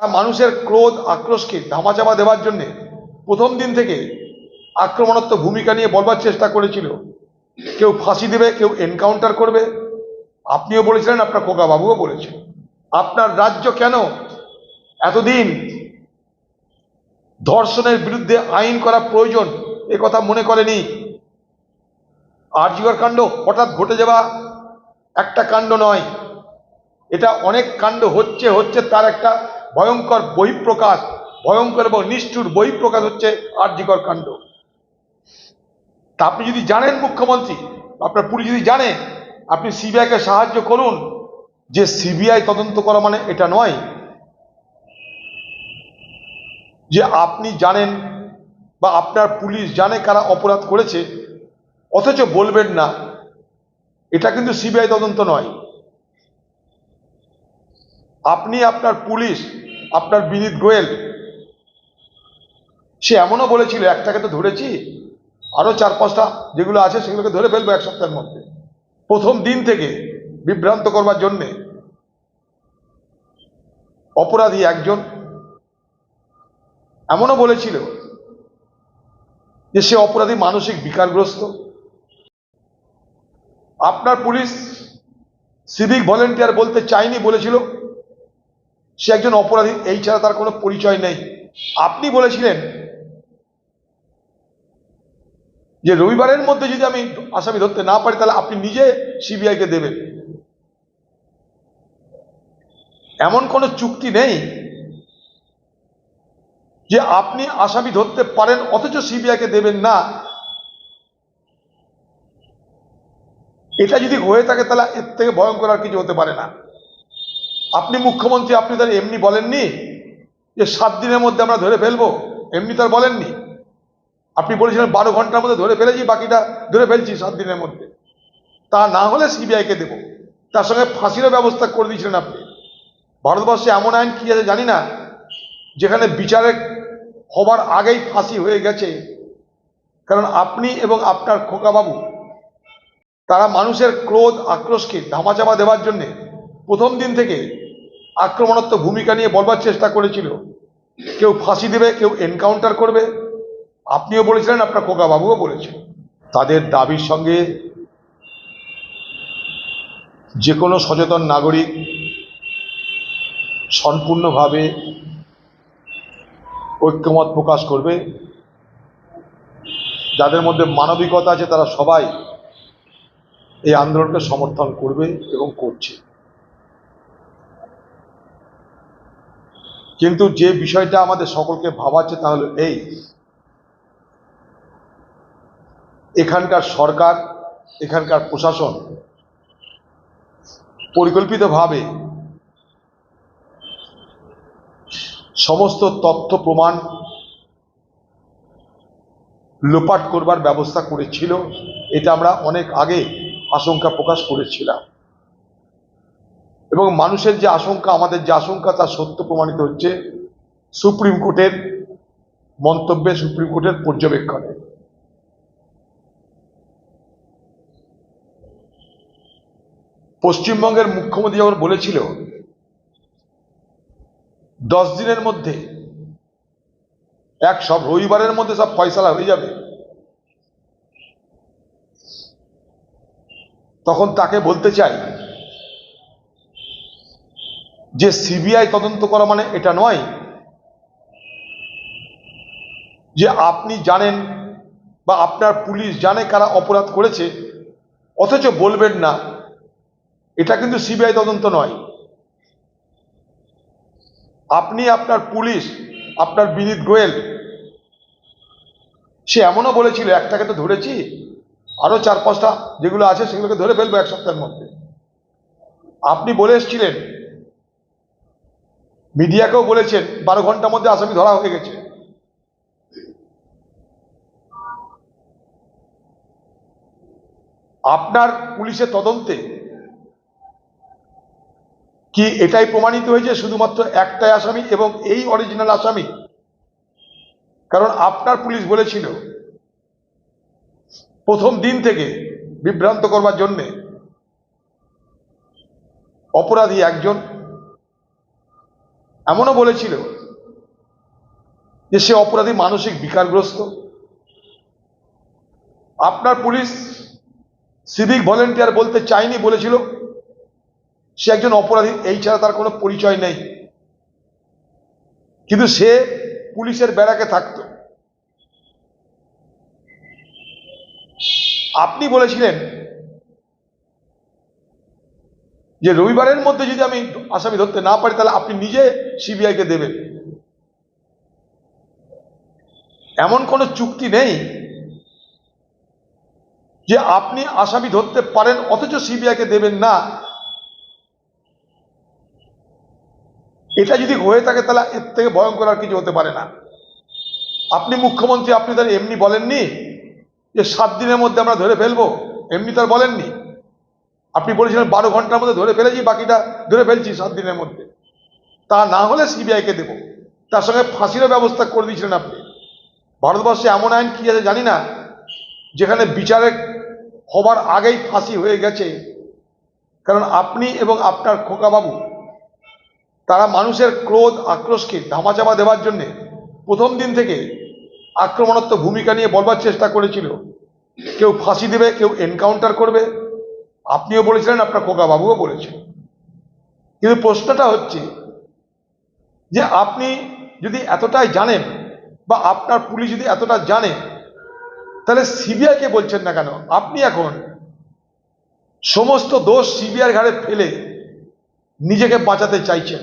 তারা মানুষের ক্রোধ, আক্রোশকে ধামাচাপা দেওয়ার জন্য প্রথম দিন থেকে আক্রমণাত্মক ভূমিকা নিয়ে বলবার চেষ্টা করেছিল। কেউ ফাঁসি দেবে, কেউ এনকাউন্টার করবে। আপনিও বলেছিলেন, আপনার খোকা বাবুও বলেছেন। আপনার রাজ্য কেন এতদিন ধর্ষণের বিরুদ্ধে আইন করা প্রয়োজন, এ কথা মনে করেনি? আরজিকর কাণ্ড হঠাৎ ঘটে যাওয়া একটা কাণ্ড নয়। এটা অনেক কাণ্ড হচ্ছে হচ্ছে তার একটা ভয়ঙ্কর বহিঃপ্রকাশ, ভয়ঙ্কর এবং নিষ্ঠুর বহিঃপ্রকাশ হচ্ছে আরজিকর কাণ্ড। তা আপনি যদি জানেন মুখ্যমন্ত্রী, আপনার পুলিশ যদি জানে, আপনি সিবিআইকে সাহায্য করুন, যে সিবিআই তদন্ত করা মানে এটা নয়। যে আপনি জানেন বা আপনার পুলিশ জানে কারা অপরাধ করেছে, অথচ বলবেন না, এটা কিন্তু সিবিআই তদন্ত নয়। আপনি আপনার পুলিশ আপনার বিনীত গোয়েল। সে এমনও বলেছিল, একটাকে তো ধরেছি আরও চার পাঁচটা যেগুলো আছে সেগুলোকে ধরে ফেলব এক সপ্তাহের মধ্যে। প্রথম দিন থেকে বিভ্রান্ত করবার জন্যে অপরাধী একজন এমনও বলেছিল যে সে অপরাধী মানসিক বিকারগ্রস্ত। আপনার পুলিশ সিভিক ভলেন্টিয়ার বলতে চাইনি বলেছিল সে একজন অপরাধী, এই ছাড়া তার কোনো পরিচয় নেই। আপনি বলেছিলেন যে রবিবারের মধ্যে যদি আমি আসামি ধরতে না পারি, তাহলে আপনি নিজে সিবিআইকে দেবেন। এমন কোনো চুক্তি নেই যে আপনি আসামি ধরতে পারেন, অথচ সিবিআইকে দেবেন না। এটা যদি হয়ে থাকে, তাহলে এর থেকে ভয়ঙ্কর আর কিছু হতে পারে না। আপনি মুখ্যমন্ত্রী, আপনি তাহলে এমনি বলেননি যে সাত দিনের মধ্যে আমরা ধরে ফেলব? এমনি তার বলেননি। আপনি বলেছিলেন বারো ঘণ্টার মধ্যে ধরে ফেলেছি, বাকিটা ধরে ফেলছি সাত দিনের মধ্যে। তা না হলে সিবিআইকে দেব। তার সঙ্গে ফাঁসিরও ব্যবস্থা করে দিয়েছিলেন আপনি। ভারতবর্ষে এমন আইন কি আছে জানি না, যেখানে বিচারে হবার আগেই ফাঁসি হয়ে গেছে। কারণ আপনি এবং আপনার খোকাবাবু, তারা মানুষের ক্রোধ, আক্রোশকে ধামাচাপা দেওয়ার জন্যে প্রথম দিন থেকে আক্রমণাত্মক ভূমিকা নিয়ে বলবার চেষ্টা করেছিল। কেউ ফাঁসি দেবে, কেউ এনকাউন্টার করবে। আপনিও বলেছিলেন, আপনার খোকা বাবুও বলেছেন। তাদের দাবির সঙ্গে যে কোনো সচেতন নাগরিক সম্পূর্ণভাবে ঐক্যমত প্রকাশ করবে। যাদের মধ্যে মানবিকতা আছে, তারা সবাই এই আন্দোলনকে সমর্থন করবে এবং করছে। কিন্তু যে বিষয়টা আমাদের সকলকে ভাবাচ্ছে তা হলো এই। এখানকার সরকার, এখানকার প্রশাসন পরিকল্পিতভাবে সমস্ত তথ্য প্রমাণ লোপাট করবার ব্যবস্থা করেছিল। এটা আমরা অনেক আগে আশঙ্কা প্রকাশ করেছিলাম। এবং মানুষের যে আশঙ্কা, আমাদের যে আশঙ্কা তা সত্য প্রমাণিত হচ্ছে সুপ্রিম কোর্টের মন্তব্যে, সুপ্রিম কোর্টের পর্যবেক্ষণে। পশ্চিমবঙ্গের মুখ্যমন্ত্রী যখন বলেছিল, দশ দিনের মধ্যে, এক সব রবিবারের মধ্যে সব ফয়সালা হয়ে যাবে। তখন তাকে বলতে চাই যে সিবিআই তদন্ত করা মানে এটা নয়। যে আপনি জানেন বা আপনার পুলিশ জানে কারা অপরাধ করেছে, অথচ বলবেন না, এটা কিন্তু সিবিআই তদন্ত নয়। আপনি আপনার পুলিশ, আপনার বিনীত গোয়েল, সে এমনও বলেছিল, একটাকে তো ধরেছি আরও চার পাঁচটা যেগুলো আছে সেগুলোকে ধরে ফেলব এক সপ্তাহের মধ্যে। আপনি বলে এসেছিলেন মিডিয়াকেও বলেছেন, বারো ঘণ্টার মধ্যে আসামি ধরা হয়ে গেছে। আপনার পুলিশের তদন্তে কি এটাই প্রমাণিত হয়েছে শুধুমাত্র একটাই আসামি এবং এই অরিজিনাল আসামি? কারণ আপনার পুলিশ বলেছিল, প্রথম দিন থেকে বিভ্রান্ত করবার জন্যে অপরাধী একজন এমনও বলেছিল যে সে অপরাধী মানসিক বিকারগ্রস্ত। আপনার পুলিশ সিভিক ভলেন্টিয়ার বলতে চাইনি, বলেছিল সে একজন অপরাধী, এই ছাড়া তার কোনো পরিচয় নেই। কিন্তু সে পুলিশের ব্যারাকে থাকতো। আপনি বলেছিলেন যে রবিবারের মধ্যে যদি আমি আসামি ধরতে না পারি, তাহলে আপনি নিজে সিবিআইকে দেবেন। এমন কোনো চুক্তি নেই যে আপনি আসামি ধরতে পারেন, অথচ সিবিআইকে দেবেন না। এটা যদি হয়ে থাকে, তাহলে এর থেকে ভয়ঙ্কর আর কিছু হতে পারে না। আপনি মুখ্যমন্ত্রী, আপনি তার এমনি বলেননি যে সাত দিনের মধ্যে আমরা ধরে ফেলব? এমনি তার বলেননি। আপনি বলেছিলেন বারো ঘণ্টার মধ্যে ধরে ফেলেছি, বাকিটা ধরে ফেলছি সাত দিনের মধ্যে। তা না হলে সিবিআইকে দেবো। তার সঙ্গে ফাঁসিরও ব্যবস্থা করে দিয়েছিলেন আপনি। ভারতবর্ষে এমন আইন কি আছে জানি না, যেখানে বিচারে হবার আগেই ফাঁসি হয়ে গেছে। কারণ আপনি এবং আপনার খোকাবাবু তারা মানুষের ক্রোধ, আক্রোশকে ধামাচাপা দেওয়ার জন্যে প্রথম দিন থেকে আক্রমণাত্মক ভূমিকা নিয়ে বলবার চেষ্টা করেছিল। কেউ ফাঁসি দেবে, কেউ এনকাউন্টার করবে। আপনিও বলেছিলেন, আপনার খোকাবাবুও বলেছেন। কিন্তু প্রশ্নটা হচ্ছে যে আপনি যদি এতটাই জানেন বা আপনার পুলিশ যদি এতটা জানে, তাহলে সিবিআইকে বলছেন না কেন? আপনি এখন সমস্ত দোষ সিবিআই ঘাড়ে ফেলে নিজেকে বাঁচাতে চাইছেন।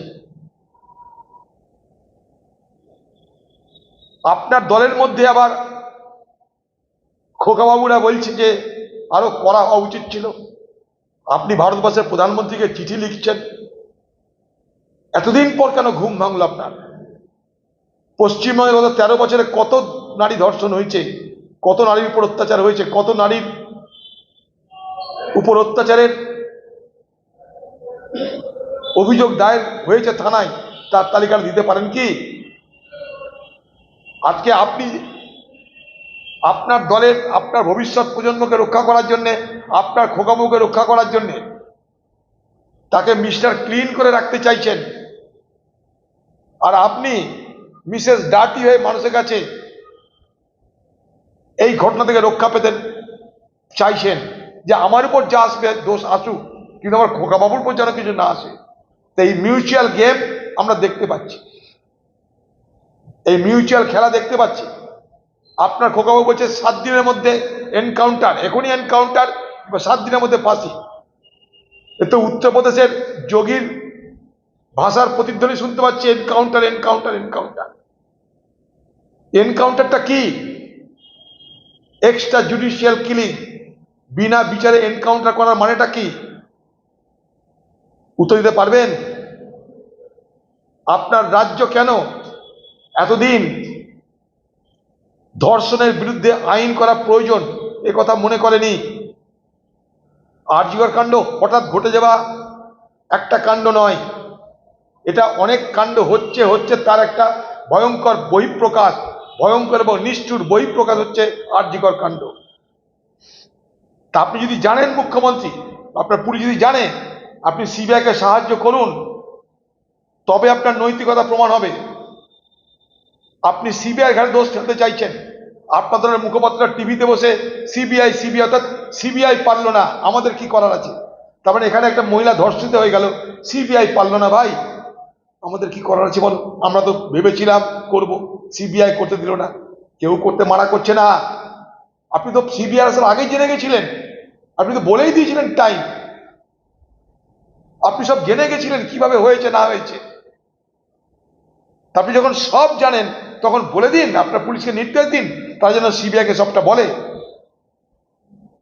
আপনার দলের মধ্যে আবার খোকাবাবুরা বলছে যে আরও করা উচিত ছিল। আপনি ভারতবর্ষের প্রধানমন্ত্রীকে চিঠি লিখছেন। এতদিন পর কেন ঘুম ভাঙল আপনার? পশ্চিমবঙ্গে তেরো বছরে কত নারী ধর্ষণ হয়েছে, কত নারীর উপর অত্যাচার হয়েছে, কত নারীর উপর অত্যাচারের অভিযোগ দায়ের হয়েছে থানায়, তার তালিকা দিতে পারেন কি? আজকে আপনি আপনার দলের, আপনার ভবিষ্যৎ প্রজন্মকে রক্ষা করার জন্য, আপনার খোকাবুকে রক্ষা করার জন্য, তাকে মিস্টার ক্লিন করে রাখতে চাইছেন। আর আপনি মিসেস ডার্টি হয়ে মানুষের কাছে এই ঘটনা থেকে রক্ষা পেতে চাইছেন যে আমার উপর যা আসবে দোষ আসুক, কিন্তু আমার খোকাবাবুর উপর যেন কিছু না আসে। তো এই মিউচুয়াল গেম আমরা দেখতে পাচ্ছি। এই মিউচুয়াল খেলা দেখতে পাচ্ছি। আপনার খোকাবাবু বলছে, সাত দিনের মধ্যে এনকাউন্টার এখনই এনকাউন্টার সাত দিনের মধ্যে ফাঁসি। এ তো উত্তরপ্রদেশের যোগীর ভাষার প্রতিধ্বনি শুনতে পাচ্ছি এনকাউন্টার এনকাউন্টার এনকাউন্টার এনকাউন্টারটা কি? এক্সট্রা জুডিশিয়াল কিলিং বিনা বিচারে এনকাউন্টার করার মানেটা কি? উত্তর দিতে পারবেন? আপনার রাজ্য কেন এতদিন ধর্ষণের বিরুদ্ধে আইন করা প্রয়োজন, এ কথা মনে করেনি। আর্যিকর কাণ্ড হঠাৎ ঘটে যাওয়া একটা কাণ্ড নয়। এটা অনেক কাণ্ড হচ্ছে হচ্ছে তার একটা ভয়ঙ্কর বহিঃপ্রকাশ, ভয়ঙ্কর এবং নিষ্ঠুর বহিঃপ্রকাশ হচ্ছে আর্যিকর কাণ্ড। তা আপনি যদি জানেন মুখ্যমন্ত্রী, আপনার পুলিশ যদি জানে, আপনি সিবিআইকে সাহায্য করুন, তবে আপনার নৈতিকতা প্রমাণ হবে। আপনি সিবিআই ঘাড়ে দোষ ঠেলতে চাইছেন। আপনাদের মুখপাত্র টিভিতে বসে সিবিআই সিবিআই অর্থাৎ সিবিআই পারল না। আমাদের কি করার আছে? তার মানে এখানে একটা মহিলা ধর্ষিত হয়ে গেল। সিবিআই পারল না ভাই। আমাদের কি করার আছে বল? আমরা তো ভেবেছিলাম করব। সিবিআই করতে দিল না। কেউ করতে মানা করছে না। আপনি তো সিবিআই আসার আগেই জেনে গেছিলেন। আপনি তো বলেই দিয়েছিলেন টাইম আপনি সব জেনে গেছিলেন কীভাবে হয়েছে, না হয়েছে। আপনি যখন সব জানেন তখন বলে দিন আপনার পুলিশকে নির্দেশ দিন তারা যেন সিবিআইকে সবটা বলে।